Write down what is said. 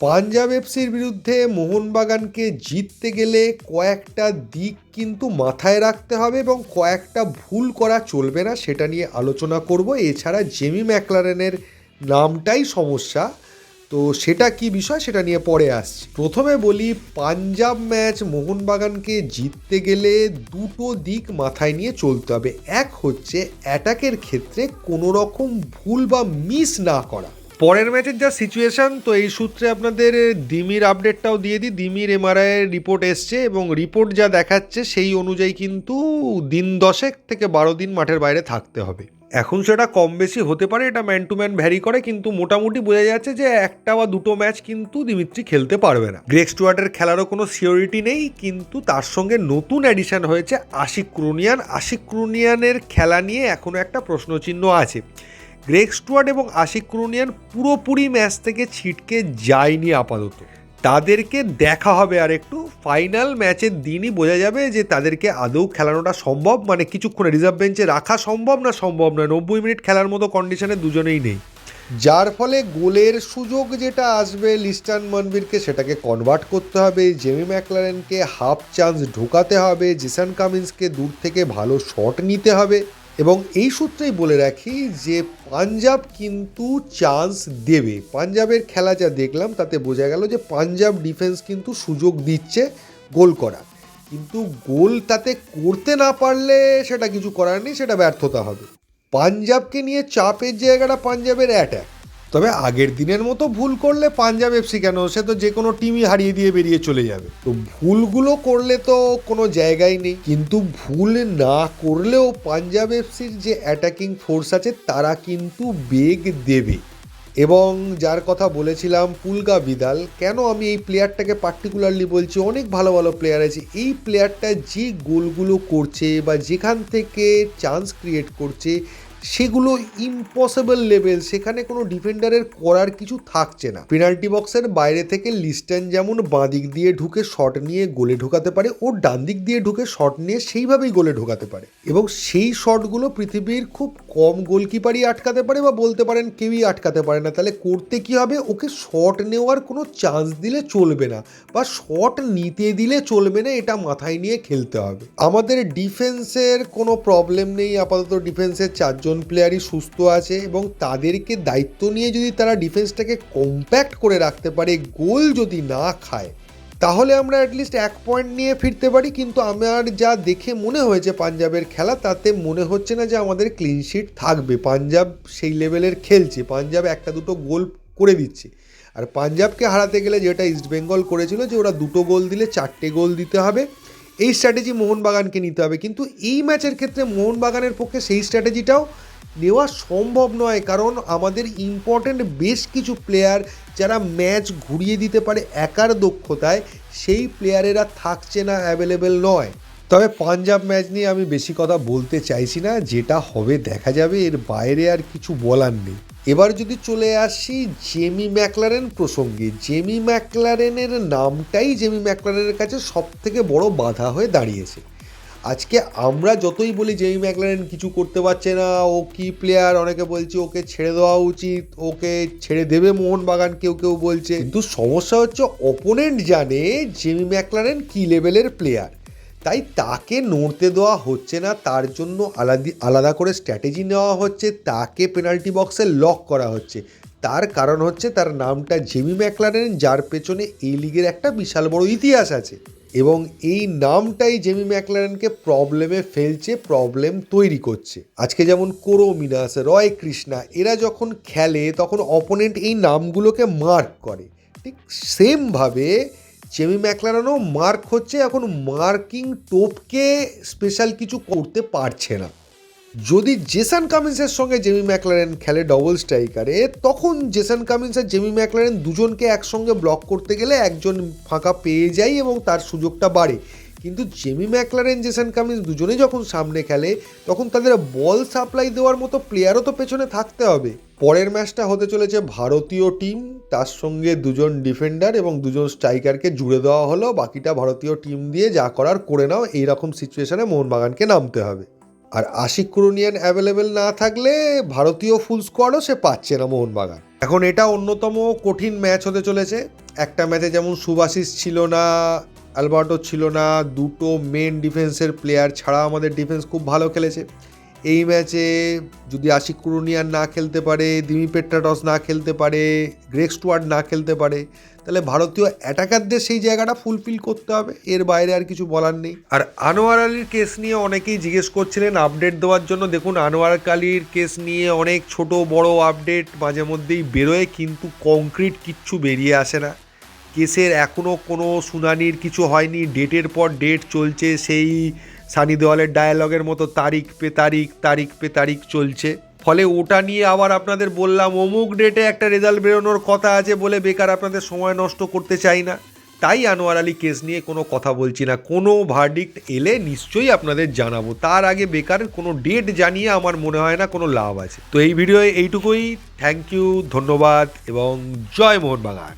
পাঞ্জাব এফসির বিরুদ্ধে মোহনবাগানকে জিততে গেলে কয়েকটা দিক কিন্তু মাথায় রাখতে হবে এবং কয়েকটা ভুল করা চলবে না, সেটা নিয়ে আলোচনা করব। এছাড়া জেমি ম্যাকলারেনের নামটাই সমস্যা। তো সেটা কি বিষয়, সেটা নিয়ে পরে আসছি। প্রথমে বলি, পাঞ্জাব ম্যাচ মোহনবাগানকে জিততে গেলে দুটো দিক মাথায় নিয়ে চলতে হবে। এক হচ্ছে অ্যাটাকের ক্ষেত্রে কোনো রকম ভুল বা মিস না করা। পরের ম্যাচের যা সিচুয়েশন তো এই সূত্রে আপনাদের দিমির আপডেটটাও দিয়ে দিই। দিমির এমআরআই রিপোর্ট এসছে এবং রিপোর্ট যা দেখাচ্ছে সেই অনুযায়ী কিন্তু দিন দশেক থেকে বারো দিন মাঠের বাইরে থাকতে হবে। এখন সেটা কম বেশি হতে পারে, এটা ম্যান টু ম্যান ভ্যারি করে, কিন্তু মোটামুটি বোঝা যাচ্ছে যে একটা বা দুটো ম্যাচ কিন্তু দিমিত্রি খেলতে পারবে না। গ্রেক স্টুয়ার্টের খেলারও কোনো সিওরিটি নেই, কিন্তু তার সঙ্গে নতুন অ্যাডিশন হয়েছে আশিক ক্রুনিয়ান। আশিক ক্রুনিয়ানের খেলা নিয়ে এখনও একটা প্রশ্নচিহ্ন আছে। গ্রেক স্টুয়ার্ট এবং আশিক ক্রুনিয়ান পুরোপুরি ম্যাচ থেকে ছিটকে যায়নি আপাতত। তাদেরকে দেখা হবে আর একটু। ফাইনাল ম্যাচের দিনই বোঝা যাবে যে তাদেরকে আদৌ খেলানোটা সম্ভব? মানে কিছুক্ষণ রিজার্ভ বেঞ্চে রাখা সম্ভব না সম্ভব নয়? নব্বই মিনিট খেলার মতো কন্ডিশনে দুজনেই নেই। যার ফলে গোলের সুযোগ যেটা আসবে লিস্টান মনবিরকে সেটাকে কনভার্ট করতে হবে। জেমি ম্যাকলারেনকে হাফ চান্স ঢোকাতে হবে। জেসান কামিন্সকে দূর থেকে ভালো শট নিতে হবে। এবং এই সূত্রেই বলে রাখি যে পাঞ্জাব কিন্তু চান্স দেবে। পাঞ্জাবের খেলা যা দেখলাম, তাতে বোঝা গেল যে পাঞ্জাব ডিফেন্স কিন্তু সুযোগ দিচ্ছে গোল করা কিন্তু গোল তাতে করতে না পারলে সেটা কিছু করার নেই, সেটা ব্যর্থতা হবে। পাঞ্জাবকে নিয়ে চাপের জায়গাটা পাঞ্জাবের অ্যাট্যাক তবে আগের দিনের মতো ভুল করলে পাঞ্জাব এফসি কেন? সে তো যে কোনো টিমই হারিয়ে দিয়ে বেরিয়ে চলে যাবে। তো ভুলগুলো করলে তো কোনো জায়গায় নেই। কিন্তু ভুল না করলেও পাঞ্জাব এফসির যে অ্যাটাকিং ফোর্স আছে, তারা কিন্তু বেগ দেবে। এবং যার কথা বলেছিলাম পুলগা বিদাল, কেন আমি এই প্লেয়ারটাকে পার্টিকুলারলি বলছি? অনেক ভালো ভালো প্লেয়ার আছে। এই প্লেয়ারটা যে গোলগুলো করছে বা যেখান থেকে চান্স ক্রিয়েট করছে সেগুলো ইম্পসিবল লেভেল সেখানে কোনো ডিফেন্ডারের করার কিছু থাকছে না। পেনাল্টি বক্সের বাইরে থেকে লিস্টন যেমন বাঁ দিক দিয়ে ঢুকে শট নিয়ে গোলে ঢোকাতে পারে, ও ডান দিক দিয়ে ঢুকে শট নিয়ে সেইভাবেই গোলে ঢোকাতে পারে। এবং সেই শটগুলো পৃথিবীর খুব কম গোলকিপারই আটকাতে পারে বা বলতে পারেন কেউই আটকাতে পারে না। তাহলে করতে কি হবে? ওকে শট নেওয়ার কোনো চান্স দিলে চলবে না বা শট নিতে দিলে চলবে না, এটা মাথায় নিয়ে খেলতে হবে। আমাদের ডিফেন্সের কোনো প্রবলেম নেই, আপাতত ডিফেন্সের চারজন প্লেয়ারই সুস্থ আছে এবং তাদেরকে দায়িত্ব নিয়ে যদি তারা ডিফেন্সটাকে কম্প্যাক্ট করে রাখতে পারে, গোল যদি না খায়, তাহলে আমরা অ্যাটলিস্ট এক পয়েন্ট নিয়ে ফিরতে পারি। কিন্তু আমার যা দেখে মনে হয়েছে পাঞ্জাবের খেলা, তাতে মনে হচ্ছে না যে আমাদের ক্লিনশিট থাকবে। পাঞ্জাব সেই লেভেলের খেলছে। পাঞ্জাব একটা দুটো গোল করে দিচ্ছে। আর পাঞ্জাবকে হারাতে গেলে যেটা ইস্টবেঙ্গল করেছিল যে ওরা দুটো গোল দিলে চারটে গোল দিতে হবে। এই স্ট্র্যাটেজি মোহনবাগানকে নিতে হবে। কিন্তু এই ম্যাচের ক্ষেত্রে মোহনবাগানের পক্ষে সেই স্ট্র্যাটেজিটাও নেওয়া সম্ভব নয়। কারণ আমাদের ইম্পর্ট্যান্ট বেশ কিছু প্লেয়ার যারা ম্যাচ ঘুরিয়ে দিতে পারে একার দক্ষতায়, সেই প্লেয়ারেরা থাকছে না অ্যাভেলেবেল নয়। তবে পাঞ্জাব ম্যাচ নিয়ে আমি বেশি কথা বলতে চাইছি না। যেটা হবে, দেখা যাবে। এর বাইরে আর কিছু বলার নেই। এবার যদি চলে আসি জেমি ম্যাকলারেন প্রসঙ্গে। জেমি ম্যাকলারেনের নামটাই জেমি ম্যাকলারেনের কাছে সব থেকে বড় বাধা হয়ে দাঁড়িয়েছে। আজকে আমরা যতই বলি জেমি ম্যাকলারেন কিছু করতে পারছে না, ও কি প্লেয়ার অনেকে বলছে ওকে ছেড়ে দেওয়া উচিত, ওকে ছেড়ে দেবে মোহনবাগান, কেউ কেউ বলছে। কিন্তু সমস্যা হচ্ছে অপোনেন্ট জানে জেমি ম্যাকলারেন কি লেভেলের প্লেয়ার তাই তাকে নড়তে দেওয়া হচ্ছে না, তার জন্য আলাদি, আলাদা করে স্ট্র্যাটেজি নেওয়া হচ্ছে, তাকে পেনাল্টি বক্সে লক করা হচ্ছে। তার কারণ হচ্ছে তার নামটা জেমি ম্যাকলারেন যার পেছনে এই লিগের একটা বিশাল বড় ইতিহাস আছে। এবং এই নামটাই জেমি ম্যাকলারেনকে প্রবলেমে ফেলছে প্রবলেম তৈরি করছে। আজকে যেমন কোরো মিনাস রয় কৃষ্ণা এরা যখন খেলে তখন অপোনেন্ট এই নামগুলোকে মার্ক করে। ঠিক সেমভাবে জেমি ম্যাকলারেনও মার্ক হচ্ছে, এখন মার্কিং টোপকে স্পেশাল কিছু করতে পারছে না। যদি জেসান কামিন্সের সঙ্গে জেমি ম্যাকলারেন খেলে ডবল স্ট্রাইকারে তখন জেসান কামিন্স আর জেমি ম্যাকলারেন দুজনকে একসঙ্গে ব্লক করতে গেলে একজন ফাঁকা পেয়ে যায় এবং তার সুযোগটা বাড়ে। কিন্তু জেমি ম্যাকলারেন জেসান কামিন্স দুজনেই যখন সামনে খেলে, তখন তাদের বল সাপ্লাই দেওয়ার মতো প্লেয়ারও তো পেছনে থাকতে হবে। পরের ম্যাচটা হতে চলেছে ভারতীয় টিম, তার সঙ্গে দুজন ডিফেন্ডার এবং দুজন স্ট্রাইকারকে জুড়ে দেওয়া হলো। বাকিটা ভারতীয় টিম দিয়ে যা করার করে নাও, এইরকম সিচুয়েশনে মোহনবাগানকে নামতে হবে। আর আশিক কুরুনিয়ান অ্যাভেলেবেল না থাকলে ভারতীয় ফুল স্কোয়াডও সে পাচ্ছে না মোহনবাগান। এখন এটা অন্যতম কঠিন ম্যাচ হতে চলেছে। একটা ম্যাচে যেমন সুভাশিস ছিল না, অ্যালবার্টো ছিল না, দুটো মেন ডিফেন্সের প্লেয়ার ছাড়া আমাদের ডিফেন্স খুব ভালো খেলেছে। এই ম্যাচে যদি আশিক কুরুনিয়ান না খেলতে পারে দিমি পেট্রাটস না খেলতে পারে গ্রেক স্টুয়ার্ড না খেলতে পারে, তাহলে ভারতীয় অ্যাটাকারদের সেই জায়গাটা ফুলফিল করতে হবে। এর বাইরে আর কিছু বলার নেই। আর আনোয়ার আলীর কেস নিয়ে অনেকেই জিজ্ঞেস করছিলেন আপডেট দেওয়ার জন্য। দেখুন, আনোয়ার আলীর কেস নিয়ে অনেক ছোট, বড় আপডেট মাঝে মধ্যেই বেরোয়, কিন্তু কংক্রিট কিচ্ছু বেরিয়ে আসে না। কেসের এখনও কোনো শুনানির কিছু হয়নি। ডেটের পর ডেট চলছে, সেই সানি দেওয়ালের ডায়ালগের মতো তারিখ পে তারিখ তারিখ পে তারিখ চলছে। ফলে ওটা নিয়ে আবার আপনাদের বললাম, অমুক ডেটে একটা রেজাল্ট বেরোনোর কথা আছে বলে বেকার আপনাদের সময় নষ্ট করতে চাই না। তাই আনোয়ার আলী কেস নিয়ে কোনো কথা বলছি না। কোনো ভার্ডিক্ট এলে নিশ্চয়ই আপনাদের জানাব। তার আগে বেকার কোনো ডেট জানিয়ে আমার মনে হয় না কোনো লাভ আছে। তো এই ভিডিও এইটুকুই। থ্যাংক ইউ ধন্যবাদ এবং জয় মোহনবাগান।